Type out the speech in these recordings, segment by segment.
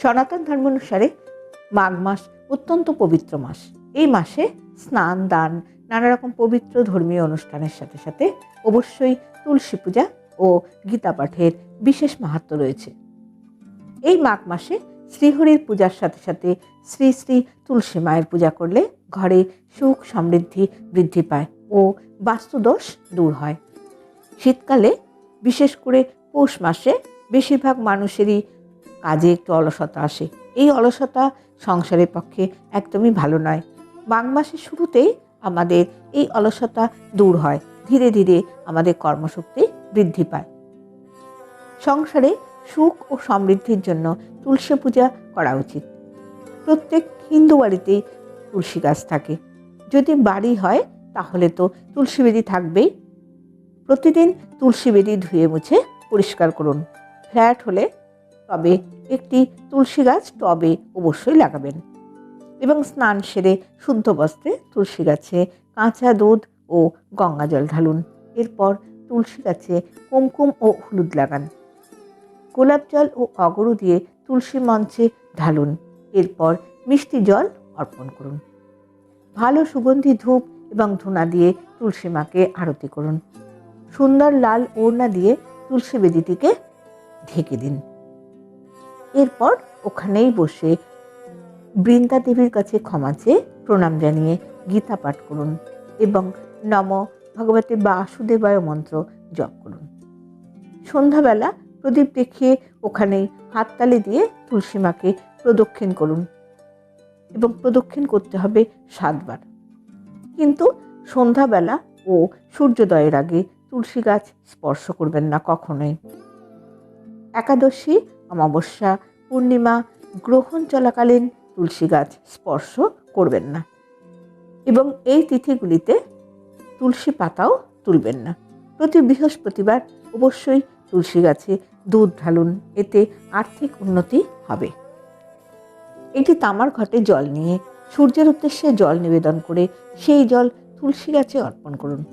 সনাতন ধর্ম অনুসারে মাঘ মাস অত্যন্ত পবিত্র মাস। এই মাসে স্নান, দান, নানা রকম পবিত্র ধর্মীয় অনুষ্ঠানের সাথে সাথে অবশ্যই তুলসী পূজা ও গীতা পাঠের বিশেষ মাহাত্ম রয়েছে। এই মাঘ মাসে শ্রীহরির পূজার সাথে সাথে শ্রী শ্রী তুলসী মায়ের পূজা করলে ঘরে সুখ সমৃদ্ধি বৃদ্ধি পায় ও বাস্তুদোষ দূর হয়। শীতকালে বিশেষ করে পৌষ মাসে বেশিরভাগ মানুষেরই কাজে একটু অলসতা আসে। এই অলসতা সংসারের পক্ষে একদমই ভালো নয়। মাঘ মাসের শুরুতেই আমাদের এই অলসতা দূর হয়। ধীরে ধীরে আমাদের কর্মশক্তি বৃদ্ধি পায়। সংসারে সুখ ও সমৃদ্ধির জন্য তুলসী পূজা করা উচিত। প্রত্যেক হিন্দু বাড়িতেই তুলসী গাছ থাকে। যদি বাড়ি হয়, তাহলে তো তুলসী বেদি থাকবেই। প্রতিদিন তুলসী বেদি ধুয়ে মুছে পরিষ্কার করুন। ফ্ল্যাট হলে তবে একটি তুলসী গাছ টবে অবশ্যই লাগাবেন। এবং স্নান সেরে শুদ্ধ বস্ত্রে তুলসী গাছে কাঁচা দুধ ও গঙ্গা জল ঢালুন। এরপর তুলসী গাছে কুমকুম ও হলুদ লাগান। গোলাপ জল ও অগরু দিয়ে তুলসী মঞ্চে ঢালুন। এরপর মিষ্টি জল অর্পণ করুন। ভালো সুগন্ধি ধূপ এবং ধুনা দিয়ে তুলসী মাকে আরতি করুন। সুন্দর লাল ওড়না দিয়ে তুলসী বেদিটিকে ঢেকে দিন। এরপর ওখানেই বসে বৃন্দা দেবীর কাছে ক্ষমা চেয়ে প্রণাম জানিয়ে গীতা পাঠ করুন এবং নম ভগবতী বাসুদেবায় মন্ত্র জপ করুন। সন্ধ্যাবেলা প্রদীপ দেখিয়ে ওখানেই হাততালি দিয়ে তুলসী মাকে প্রদক্ষিণ করুন এবং প্রদক্ষিণ করতে হবে সাতবার। কিন্তু সন্ধ্যাবেলা ও সূর্যোদয়ের আগে তুলসী গাছ স্পর্শ করবেন না কখনোই। একাদশী, অমাবস্যা, পূর্ণিমা, গ্রহণ চলাকালীন তুলসী গাছ স্পর্শ করবেন না। এবং এই তিথিগুলিতে তুলসী পাতাও তুলবেন না। প্রতি বৃহস্পতিবার অবশ্যই তুলসী গাছে দুধ ঢালুন, এতে আর্থিক উন্নতি হবে। এটি তামার ঘটে জল নিয়ে, সূর্যের উদ্দেশ্যে জল নিবেদন করে সেই জল তুলসী গাছে অর্পণ করুন।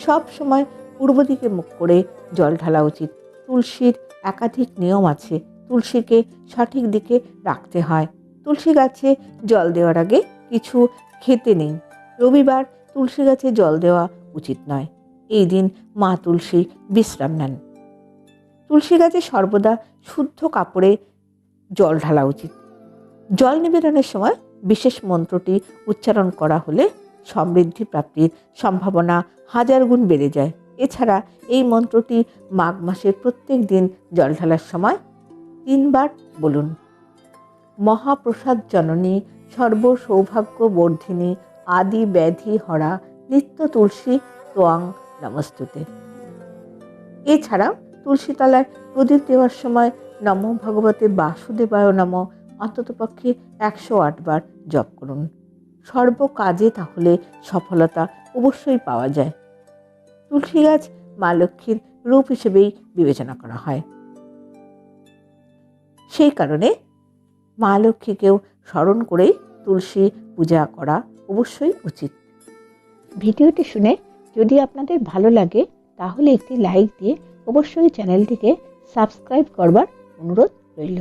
সব সময় পূর্ব দিকে মুখ করে জল ঢালা উচিত। তুলসীর একাধিক নিয়ম আছে তুলসীকে সঠিক দিকে রাখতে হয়। তুলসী গাছে জল দেওয়ার আগে কিছু খেতে নেই। রবিবার তুলসী গাছে জল দেওয়া উচিত নয়। এই দিন মা তুলসী বিশ্রাম নেন। তুলসী গাছে সর্বদা শুদ্ধ কাপড়ে জল ঢালা উচিত। জল নিবেদনের সময় বিশেষ মন্ত্রটি উচ্চারণ করা হলে সমৃদ্ধি প্রাপ্তির সম্ভাবনা হাজার গুণ বেড়ে যায়। এছাড়া এই মন্ত্রটি মাঘ মাসের প্রত্যেক দিন জল ঢালার সময় তিনবার বলুন। মহাপ্রসাদ জননী সর্ব সৌভাগ্য বর্ধিনী আদি ব্যাধি হরা, নিত্য তুলসী তোয়াং নমস্তুতে। এছাড়াও তুলসী তলায় প্রদীপ দেওয়ার সময় নম ভগবতে বাসুদেবায় নম, অন্ততপক্ষে একশো আটবার জপ করুন। সর্ব কাজে তাহলে সফলতা অবশ্যই পাওয়া যায়। তুলসী গাছ মা লক্ষ্মীর রূপ হিসেবেই বিবেচনা করা হয়। সেই কারণে মা লক্ষ্মীকেও স্মরণ করেই তুলসী পূজা করা অবশ্যই উচিত। ভিডিওটি শুনে যদি আপনাদের ভালো লাগে, তাহলে একটি লাইক দিয়ে অবশ্যই চ্যানেলটিকে সাবস্ক্রাইব করবার অনুরোধ রইল।